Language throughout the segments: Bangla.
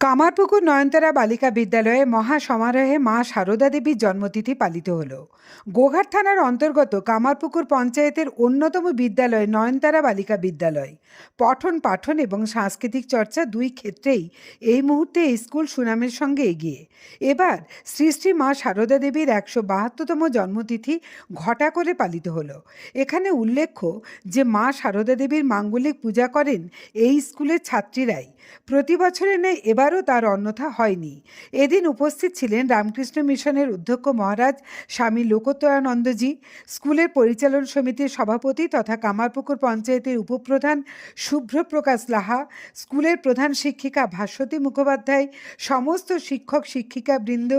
কামারপুকুর নয়নতারা বালিকা বিদ্যালয়ে মহা সমারোহে মা সারদা দেবীর জন্মতিথি পালিত হল। গোঘাট থানার অন্তর্গত কামারপুকুর পঞ্চায়েতের অন্যতম বিদ্যালয় নয়নতারা বালিকা বিদ্যালয়। পঠন, পাঠন এবং সাংস্কৃতিক চর্চা দুই ক্ষেত্রেই এই মুহূর্তে স্কুল সুনামের সঙ্গে এগিয়ে। এবার শ্রী শ্রী মা সারদা দেবীর একশো বাহাত্তরতম জন্মতিথি ঘটা করে পালিত হলো। এখানে উল্লেখ্য যে মা সারদা দেবীর মাঙ্গলিক পূজা করেন এই স্কুলের ছাত্রীরাই। প্রতি বছরে বছরের ন্যায় এবারও তার অন্যথা হয়নি। এদিন উপস্থিত ছিলেন রামকৃষ্ণ মিশনের অধ্যক্ষ মহারাজ স্বামী লোকোত্তরানন্দজি, স্কুলের পরিচালন সমিতির সভাপতি তথা কামারপুকুর পঞ্চায়েতের উপপ্রধান শুভ্রপ্রকাশ লাহা, স্কুলের প্রধান শিক্ষিকা ভাস্বতী মুখোপাধ্যায়, সমস্ত শিক্ষক শিক্ষিকা বৃন্দ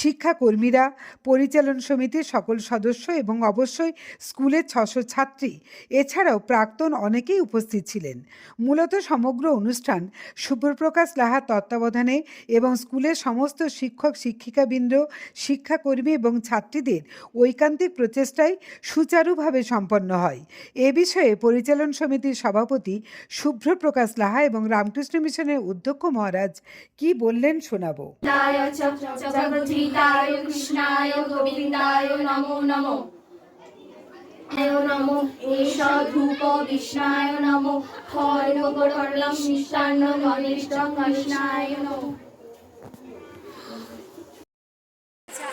শিক্ষাকর্মীরা, পরিচালন সমিতির সকল সদস্য এবং অবশ্যই স্কুলের ছশো ছাত্রী। এছাড়াও প্রাক্তন অনেকেই উপস্থিত ছিলেন। মূলত সমগ্র অনুষ্ঠান শুভ্রপ্রকাশ লাহা লাহার তত্ত্বাবধানে এবং স্কুলের সমস্ত শিক্ষক, শিক্ষিকাবৃন্দ, শিক্ষাকর্মী এবং ছাত্রীদের ঐকান্তিক প্রচেষ্টায় সুচারুভাবে সম্পন্ন হয়। এ বিষয়ে পরিচালন সমিতির সভাপতি শুভ্রপ্রকাশ লাহা এবং রামকৃষ্ণ মিশনের অধ্যক্ষ মহারাজ কি বললেন শোনাবো। নমো নমো। ধূপ বিষ্ণায় নমো খড়গোড়লম মিষ্টান্ন ঘনিষ্ঠ কৃষ্ণায় নমো। আচ্ছা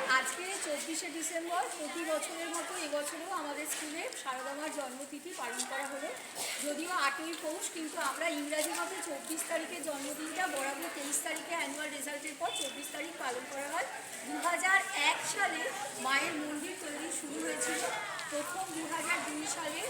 চব্বিশে ডিসেম্বর প্রতি বছরের মতো এবছরেও আমাদের স্কুলে সারদামার জন্মতিথি পালন করা হলো। যদিও আটই পৌষ, কিন্তু আমরা ইংরাজি মতে চব্বিশ তারিখের জন্মদিনটা বরাবর তেইশ তারিখে অ্যানুয়াল রেজাল্টের পর চব্বিশ তারিখ পালন করা হয়। দু সালে মায়ের মন্দির তৈরি শুরু হয়েছিল। প্রথম দু হাজার দুই সালে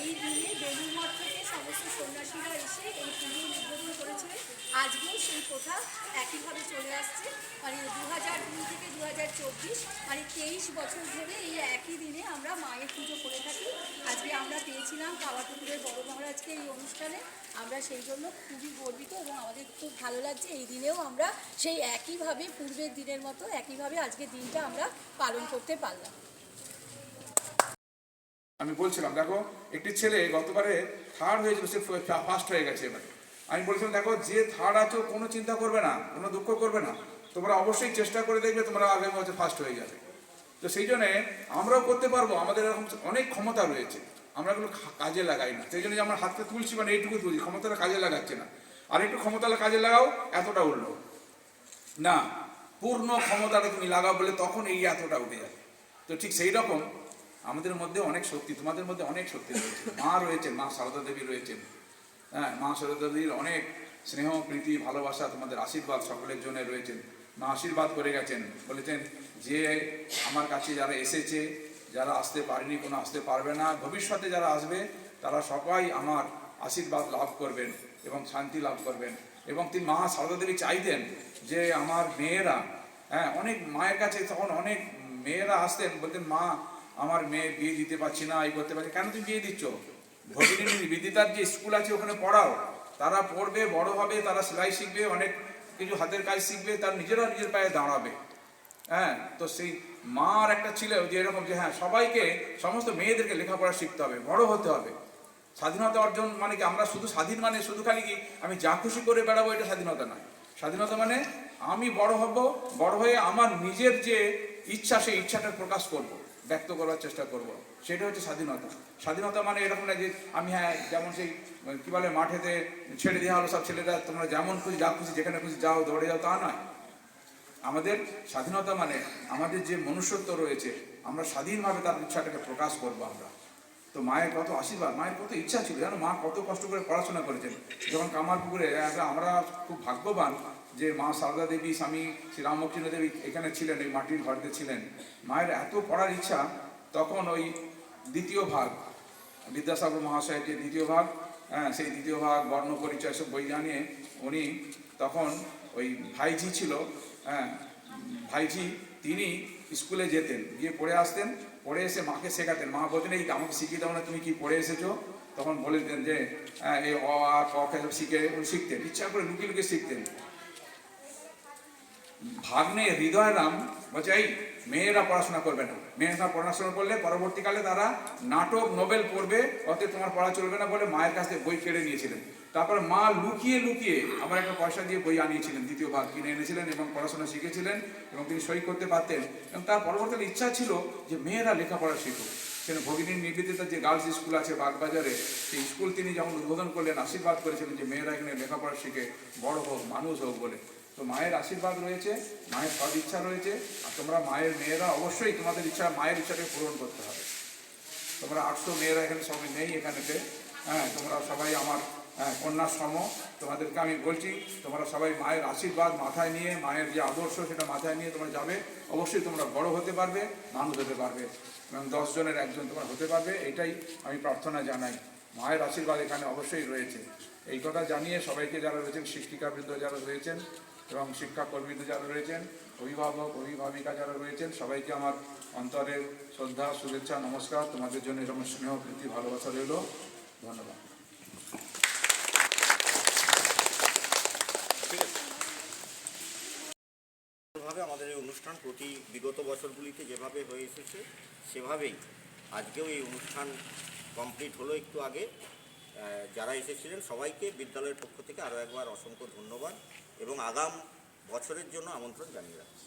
এই দিনে বেলুরমঠ থেকে সমস্ত সন্ন্যাসীরা এসে এই পুজোর উদ্বোধন করেছিলেন আজকেও সেই প্রথা একইভাবে চলে আসছে। মানে দু হাজার দুই থেকে দু হাজার চব্বিশ মানে তেইশ বছর ধরে এই একই দিনে আমরা মায়ের পুজো করে থাকি। আজকে আমরা পেয়েছিলাম কাওয়াটুকুরের বড় মহারাজকে এই অনুষ্ঠানে। আমরা সেই জন্য খুবই গর্বিত এবং আমাদের খুব ভালো লাগছে এই দিনেও আমরা সেই একইভাবে পূর্বের দিনের মতো একইভাবে আজকের দিনটা আমরা পালন করতে পারলাম। আমি বলছিলাম, দেখো, একটি ছেলে গতবারে থার্ড হয়েছিল, সে ফার্স্ট হয়ে গেছে এবারে। আমি বলছিলাম, দেখো, যে থার্ড আছো, কোনো চিন্তা করবে না, কোনো দুঃখ করবে না। তোমরা অবশ্যই চেষ্টা করে দেখবে, তোমরা আগামী বছর ফার্স্ট হয়ে যাবে। তো সেই জন্যে আমরাও করতে পারব, আমাদের এরকম অনেক ক্ষমতা রয়েছে। আমরা এগুলো কাজে লাগাই না। সেই জন্য আমরা হাতটা তুলছি মানে এইটুকু তুলছি, ক্ষমতাটা কাজে লাগাচ্ছে না। আর একটু ক্ষমতাটা কাজে লাগাও, এতটা উঠল। না, পূর্ণ ক্ষমতাটা তুমি লাগাও বলে তখন এই এতটা উঠে যাবে। তো ঠিক সেই রকম আমাদের মধ্যে অনেক শক্তি, তোমাদের মধ্যে অনেক শক্তি রয়েছে। মা রয়েছেন, মা সারদা দেবী রয়েছেন। হ্যাঁ মা সারদা দেবীর অনেক স্নেহ, প্রীতি, ভালোবাসা তোমাদের আশীর্বাদ সকলের জন্য রয়েছেন। মা আশীর্বাদ করে গেছেন, বলেছেন যে আমার কাছে যারা এসেছে, যারা আসতে পারেনি, কোনো আসতে পারবে না, ভবিষ্যতে যারা আসবে, তারা সবাই আমার আশীর্বাদ লাভ করবেন এবং শান্তি লাভ করবেন। এবং তিনি মা সারদা দেবী চাইতেন যে আমার মেয়েরা হ্যাঁ অনেক মায়ের কাছে তখন অনেক মেয়েরা আসতেন, বলতেন, মা আমার মেয়ে বিয়ে দিতে পারছি না, এই করতে পারছি কেন তুমি বিয়ে দিচ্ছ? ভগিনী বিদিতার যে স্কুল আছে ওখানে পড়াও। তারা পড়বে, বড় হবে, তারা সেলাই শিখবে, অনেক কিছু হাতের কাজ শিখবে, তার নিজেরা নিজের পায়ে দাঁড়াবে। হ্যাঁ তো সেই মার একটা ছিল যে এরকম যে হ্যাঁ সবাইকে, সমস্ত মেয়েদেরকে লেখাপড়া শিখতে হবে, বড় হতে হবে। স্বাধীনতা অর্জন মানে কি? আমরা শুধু স্বাধীন মানে শুধু খালি কি? আমি যা খুশি করে বেড়াবো, এটা স্বাধীনতা নয়। স্বাধীনতা মানে আমি বড় হব, বড় হয়ে আমার নিজের যে ইচ্ছা, সেই ইচ্ছাটা প্রকাশ করব। ব্যক্ত করার চেষ্টা করব। সেটা হচ্ছে স্বাধীনতা। স্বাধীনতা মানে এরকম না যে আমি হ্যাঁ যেমন সেই, কী বলে, মাঠেতে ছেড়ে দেওয়া হলো, সব ছেলেরা তোমরা যেমন খুশি, যা খুশি, যেখানে খুশি যাও, দৌড়ে যাও, তা নয়। আমাদের স্বাধীনতা মানে আমাদের যে মনুষ্যত্ব রয়েছে, আমরা স্বাধীনভাবে তার ইচ্ছাটাকে প্রকাশ করব আমরা। তো মায়ের কত আশীর্বাদ, মায়ের কত ইচ্ছা ছিল, জানো মা কত কষ্ট করে পড়াশোনা করেছেন। যখন কামারপুকুরে একটা আমরা খুব ভাগ্যবান যে মা সারদা দেবী স্বামী শ্রী রামকৃষ্ণ দেবী এখানে ছিলেন এই মাটির ঘরতে ছিলেন। মায়ের এত পড়ার ইচ্ছা তখন ওই দ্বিতীয় ভাগ বিদ্যাসাগর মহাশয়ের যে দ্বিতীয় ভাগ হ্যাঁ সেই দ্বিতীয় ভাগ বর্ণ পরিচয় সব বই জানিয়ে উনি তখন ওই ভাইজি ছিল হ্যাঁ ভাইজি তিনি স্কুলে যেতেন গিয়ে পড়ে আসতেন পড়ে এসে মাকে শেখাতেন মা বলতেন এই আমাকে শিখিয়ে দাও না তুমি কি পড়ে এসেছ? তখন বলে দিতেন যে হ্যাঁ, এই অ আ ক সব শিখে উনি শিখতেন ইচ্ছা করে লুকিয়ে লুকিয়ে শিখতেন। ভাগ্নে হৃদয়রাম এই মেয়েরা পড়াশোনা করবে না। মেয়েরা পড়াশোনা করলে পরবর্তীকালে তারা নাটক, নোবেল পড়বে, অতএব তোমার পড়া চলবে না বলে মায়ের কাছে বই কেড়ে নিয়েছিলেন। তারপর মা লুকিয়ে লুকিয়ে আবার একটা পয়সা দিয়ে বই আনিয়েছিলেন, দ্বিতীয় ভাগ কিনে এনেছিলেন এবং পড়াশোনা শিখেছিলেন এবং তিনি সই করতে পারতেন। এবং তার পরবর্তীকালে ইচ্ছা ছিল যে মেয়েরা লেখাপড়া শিখুক। সেখানে ভগিনীর নিবেদিতা যে গার্লস স্কুল আছে বাগবাজারে, সেই স্কুল তিনি যেমন উদ্বোধন করলেন, আশীর্বাদ করেছিলেন যে মেয়েরা এখানে লেখাপড়া শিখে, বড় হোক, মানুষ হোক বলে। তো মায়ের আশীর্বাদ রয়েছে মায়ের সদ ইচ্ছা রয়েছে আর তোমরা মায়ের মেয়েরা অবশ্যই তোমাদের ইচ্ছা মায়ের ইচ্ছাকে পূরণ করতে হবে। তোমরা আটশো মেয়েরা এখানে সবাই নেই এখানেতে। হ্যাঁ তোমরা সবাই আমার হ্যাঁ, কন্যার সম তোমাদেরকে আমি বলছি তোমরা সবাই মায়ের আশীর্বাদ মাথায় নিয়ে মায়ের যে আদর্শ সেটা মাথায় নিয়ে তোমরা যাবে। অবশ্যই তোমরা বড় হতে পারবে মানুষ হতে পারবে। এবং দশ জনের একজন তোমরা হতে পারবে এটাই আমি প্রার্থনা জানাই। মায়ের আশীর্বাদ এখানে অবশ্যই রয়েছে। এই কথা জানিয়ে সবাইকে যারা রয়েছেন শিক্ষিকাবৃন্দ যারা রয়েছেন এবং শিক্ষাকর্মীবৃন্দ যারা রয়েছেন, অভিভাবক, অভিভাবিকা যারা রয়েছেন, সবাইকে আমার অন্তরের শ্রদ্ধা, শুভেচ্ছা, নমস্কার। তোমাদের জন্য এরকম স্নেহ, প্রীতি, ভালোবাসা রইল। ধন্যবাদ। আমাদের এই অনুষ্ঠান প্রতি বিগত বছরগুলিতে যেভাবে হয়ে এসেছে, সেভাবেই আজকেও এই অনুষ্ঠান কমপ্লিট হলো একটু আগে। যারা এসেছিলেন, সবাইকে বিদ্যালয়ের পক্ষ থেকে আরও একবার অসংখ্য ধন্যবাদ এবং আগাম বছরের জন্য আমন্ত্রণ জানিয়ে রাখছি।